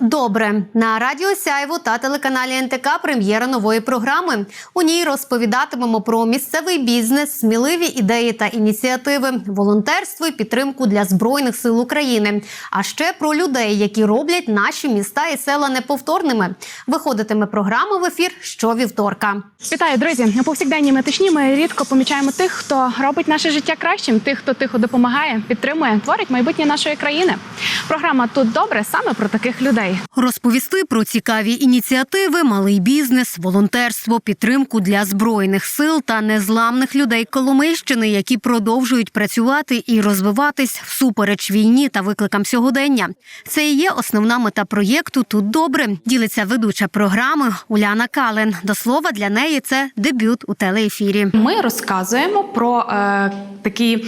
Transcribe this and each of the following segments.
добре на радіо Сяйво та телеканалі НТК прем'єра нової програми. У ній розповідатимемо про місцевий бізнес, сміливі ідеї та ініціативи, волонтерство і підтримку для збройних сил України. А ще про людей, які роблять наші міста і села неповторними. Виходитиме програма в ефір щовівторка. Вітаю, друзі! У повсякденній метушні ми рідко помічаємо тих, хто робить наше життя кращим, тих, хто тихо допомагає, підтримує, творить майбутнє нашої країни. Програма тут добре саме про таких людей. Розповісти про цікаві ініціативи, малий бізнес, волонтерство, підтримку для збройних сил та незламних людей Коломийщини, які продовжують працювати і розвиватись всупереч війні та викликам сьогодення. Це і є основна мета проєкту Тут добре ділиться ведуча програми Уляна Кален. До слова для неї це дебют у телеефірі. Ми розказуємо про е, такі.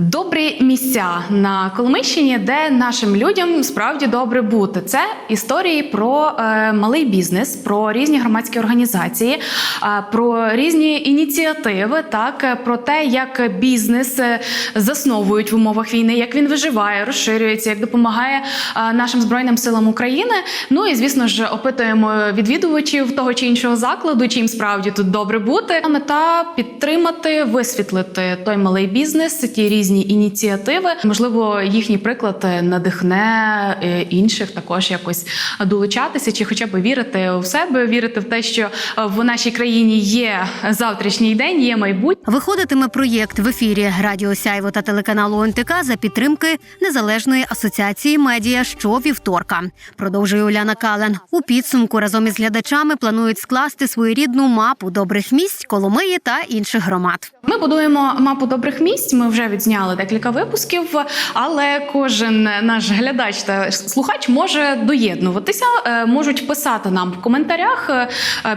Добрі місця на Коломийщині, де нашим людям справді добре бути. Це історії про е, малий бізнес, про різні громадські організації, е, про різні ініціативи, так е, про те, як бізнес е, засновують в умовах війни, як він виживає, розширюється, як допомагає е, нашим збройним силам України. Ну і звісно ж опитуємо відвідувачів того чи іншого закладу, чи їм справді тут добре бути. Мета підтримати, висвітлити той малий бізнес, ті різні ініціативи. Можливо, їхній приклад надихне е, інших також якось долучатися, чи хоча б вірити в себе, вірити в те, що в нашій країні є завтрашній день, є майбутнє. Виходитиме проєкт в ефірі Радіо Сяйво та телеканалу НТК за підтримки Незалежної асоціації медіа щовівторка. Продовжує Уляна Кален. У підсумку разом із глядачами планують скласти своєрідну мапу добрих місць Коломиї та інших громад. Ми будуємо мапу добрих місць. Ми вже відзняли декілька випусків, але кожен наш глядач та слухач може доєднуватися, е, можуть писати нам в коментарях е,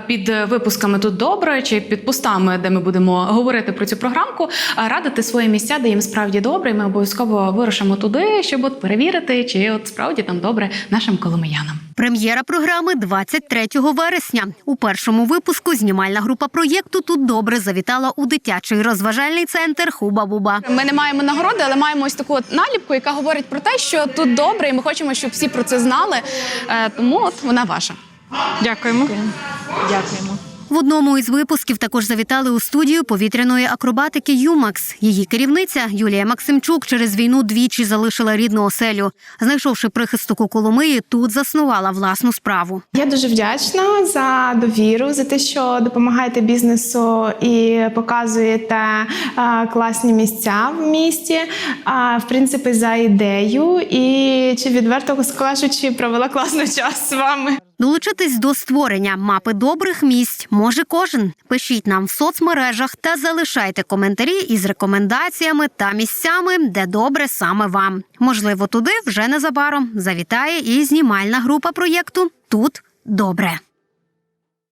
під випусками тут добре чи під постами, де ми будемо говорити про цю програмку, е, радити свої місця, де їм справді добре. І ми обов'язково вирушимо туди, щоб от перевірити, чи от справді там добре нашим коломиянам. Прем'єра програми 23 вересня. У першому випуску знімальна група проєкту тут добре завітала у дитячий розважальний центр Хуба Буба. Ми не маємо нагороди, але маємо ось таку от наліпку, яка говорить про те, що тут добре, і ми хочемо, щоб всі про це знали. Е, Тому от вона ваша. Дякуємо. Дякуємо. В одному із випусків також завітали у студію повітряної акробатики Юмакс. Її керівниця Юлія Максимчук через війну двічі залишила рідну оселю. Знайшовши прихисток у Коломиї, тут заснувала власну справу. Я дуже вдячна за довіру, за те, що допомагаєте бізнесу і показуєте класні місця в місті. А, в принципі, за ідею. І чи відверто скажучи, провела класний час з вами. Долучитись до створення мапи добрих місць може кожен. Пишіть нам в соцмережах та залишайте коментарі із рекомендаціями та місцями, де добре саме вам. Можливо, туди вже незабаром завітає і знімальна група проєкту Тут добре.